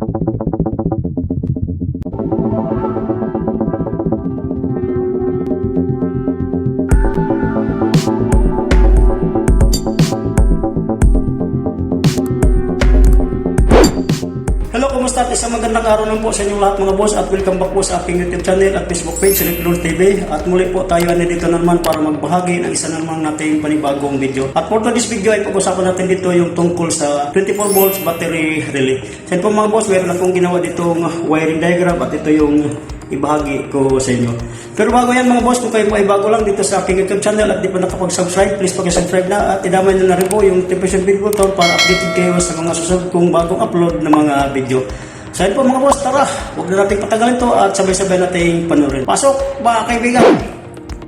Thank you. At isang magandang araw lang po sa inyong lahat mga boss at welcome back po sa aking YouTube channel at Facebook page, Silip Lord TV. At muli po tayo ay dito na naman para magbahagi ng isa na naman nating panibagong video. At for today's video ay pag-usapan natin dito yung tungkol sa 24 volts battery relay. Sa po mga boss, meron akong ginawa ditong wiring diagram at ito yung ibahagi ko sa inyo. Pero bago yan mga boss, kung kayo po ay bago lang dito sa aking YouTube channel at di pa nakapag-subscribe, please pag-subscribe na at idamay nyo na rin po yung notification bell button para updated kayo sa mga susunod kong bagong upload ng mga video. So yun po mga boss, tara, huwag na natin patagalin to at sabay-sabay nating panurin. Pasok mga kaibigan!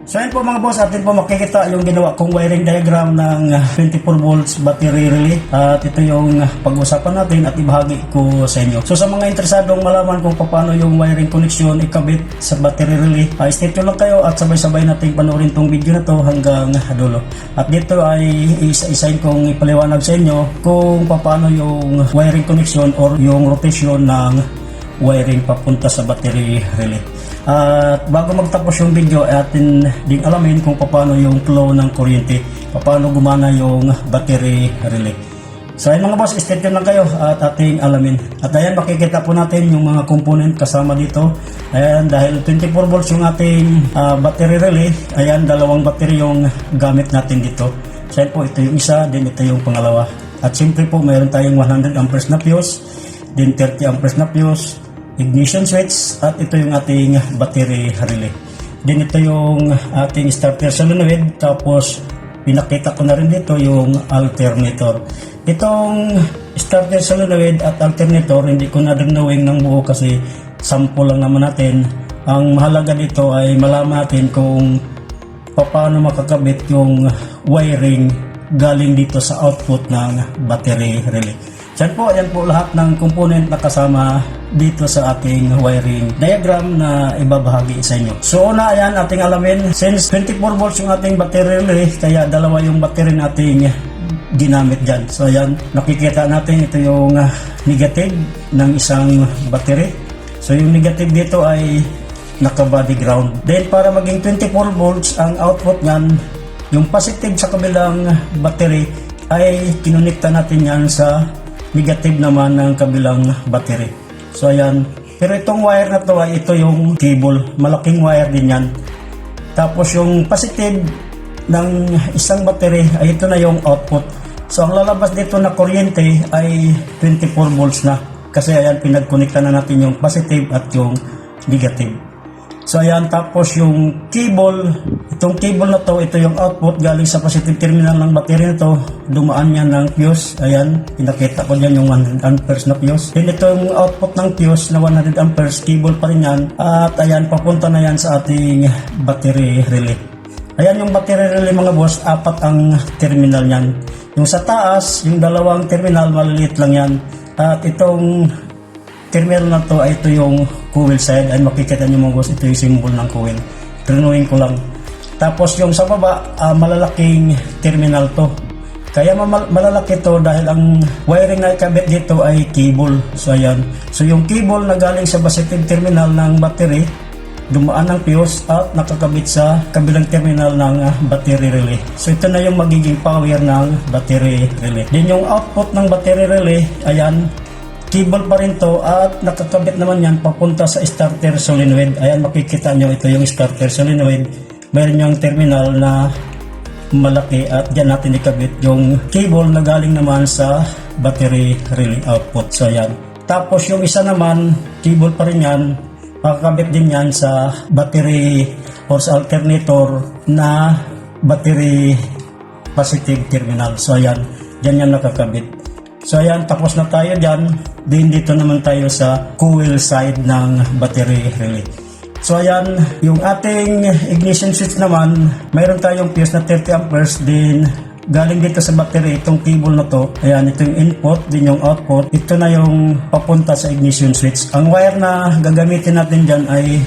So yun po mga boss, atin po makikita yung ginawa kong wiring diagram ng ah, 24 volts battery relay. At ito yung ah, pag-usapan natin at ibahagi ko sa inyo. So sa mga interesadong malaman kung paano yung wiring connection ikabit sa battery relay, ay stay tuned lang kayo at sabay-sabay natin panoorin tong video na to hanggang dulo. At dito ay isa-isain kong ipaliwanag sa inyo kung paano yung wiring connection or yung rotation ng wiring papunta sa battery relay. At bago magtapos yung video, ay atin ding alamin kung paano yung flow ng kuryente, paano gumana yung battery relay. So ayun mga boss, stay lang kayo at ating alamin. At ayan, makikita po natin yung mga component kasama dito. Ayan, dahil 24 volts yung ating ah, battery relay, ayan, dalawang battery yung gamit natin dito. So po, ito yung isa, din ito yung pangalawa. At siyempre po, mayroon tayong 100 amperes na fuse, din 30 amperes na fuse, ignition switch at ito yung ating battery relay. Then ito yung ating starter solenoid tapos pinakita ko na rin dito yung alternator. Itong starter solenoid at alternator hindi ko na rin knowing ng buo kasi sample lang naman natin. Ang mahalaga dito ay malaman natin kung paano makakabit yung wiring galing dito sa output ng battery relay. Yan po, yan po lahat ng component na kasama dito sa ating wiring diagram na ibabahagi sa inyo. So una, ayan ating alamin, since 24 volts yung ating battery relay, kaya dalawa yung battery nating ginamit dyan. So ayan, nakikita natin ito yung ah, negative ng isang battery. So yung negative dito ay naka-body ground. Then para maging 24 volts ang output niyan, yung positive sa kabilang battery ay kinonekta natin yan sa negative naman ng kabilang battery. So ayan. Pero itong wire na to ay ito yung cable. Malaking wire din yan. Tapos yung positive ng isang battery ay ito na yung output. So ang lalabas dito na kuryente ay 24 volts na. Kasi ayan pinagkonekta na natin yung positive at yung negative. So ayan, tapos yung cable, itong cable na to, ito yung output galing sa positive terminal ng battery na to. Dumaan yan ng fuse. Ayan, pinakita ko dyan yung 100 amperes na fuse. Then ito yung output ng fuse na 100 amperes, cable pa rin yan. At ayan, papunta na yan sa ating battery relay. Ayan yung battery relay mga boss, apat ang terminal niyan. Yung sa taas, yung dalawang terminal, maliliit lang yan. At itong terminal na to ito yung coil side ay makikita nyo mga boss ito yung symbol ng coil trinuhin ko lang tapos yung sa baba ah, malalaking terminal to kaya ma- malalaki to dahil ang wiring na ikabit dito ay cable so ayan so yung cable na galing sa positive terminal ng battery dumaan ng fuse at nakakabit sa kabilang terminal ng ah, battery relay. So ito na yung magiging power ng battery relay. Then yung output ng battery relay, ayan, cable pa rin to at nakakabit naman yan papunta sa starter solenoid. Ayan makikita nyo ito yung starter solenoid. Mayroon yung terminal na malaki at dyan natin ikabit yung cable na galing naman sa battery relay output. So ayan. Tapos yung isa naman, cable pa rin yan, makakabit din yan sa battery or sa alternator na battery positive terminal. So ayan, dyan yan nakakabit. So ayan, tapos na tayo dyan. Din dito naman tayo sa coil side ng battery relay. So ayan, yung ating ignition switch naman, mayroon tayong fuse na 30 amperes din galing dito sa battery itong cable na to. Ayan, ito yung input, din yung output. Ito na yung papunta sa ignition switch. Ang wire na gagamitin natin dyan ay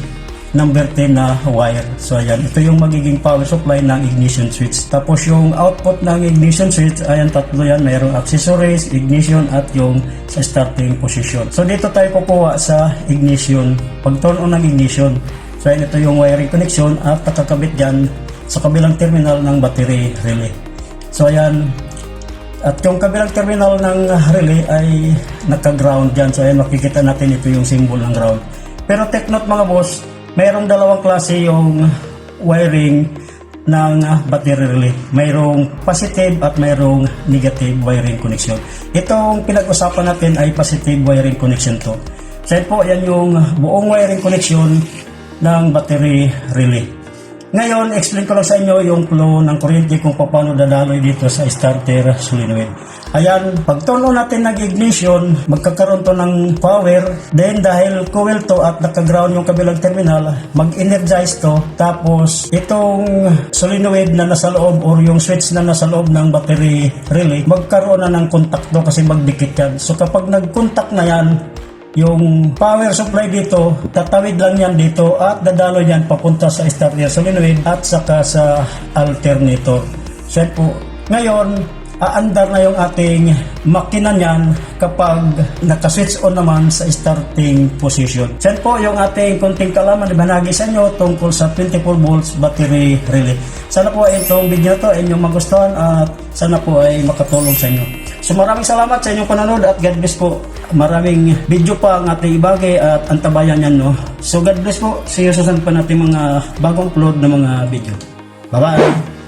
number 10 na wire. So ayan, ito yung magiging power supply ng ignition switch. Tapos yung output ng ignition switch, ayan tatlo yan, mayroong accessories, ignition at yung starting position. So dito tayo kukuha sa ignition, pag turn on ng ignition. So ayan, ito yung wiring connection at nakakabit dyan sa kabilang terminal ng battery relay. So ayan, at yung kabilang terminal ng relay ay naka-ground dyan. So ayan, makikita natin ito yung symbol ng ground. Pero take note mga boss, mayroong dalawang klase yung wiring ng battery relay. Mayroong positive at mayroong negative wiring connection. Itong pinag-usapan natin ay positive wiring connection to. So po, yan yung buong wiring connection ng battery relay. Ngayon, explain ko lang sa inyo yung flow ng kuryente kung paano dadaloy dito sa starter solenoid. Ayan, pag turn on natin nag-ignition, magkakaroon to ng power. Then dahil coil to at naka-ground yung kabilang terminal, mag-energize to. Tapos itong solenoid na nasa loob or yung switch na nasa loob ng battery relay, magkaroon na ng kontakto kasi magdikit yan. So kapag nag-contact na yan, yung power supply dito, tatawid lang yan dito at dadalo yan papunta sa starter solenoid at saka sa alternator. So po. Ngayon, aandar na yung ating makina niyan kapag nakaswitch on naman sa starting position. Yan po yung ating konting kalaman ibanagi sa inyo tungkol sa 24 volts battery relay. Sana po itong video to ay inyong magustuhan at sana po ay makatulong sa inyo. So maraming salamat sa inyong panonood at God bless po. Maraming video pa ang ating ibagay at antabayan yan no. So God bless po. See you sa susunod pa natin mga bagong upload na mga video. Bye bye!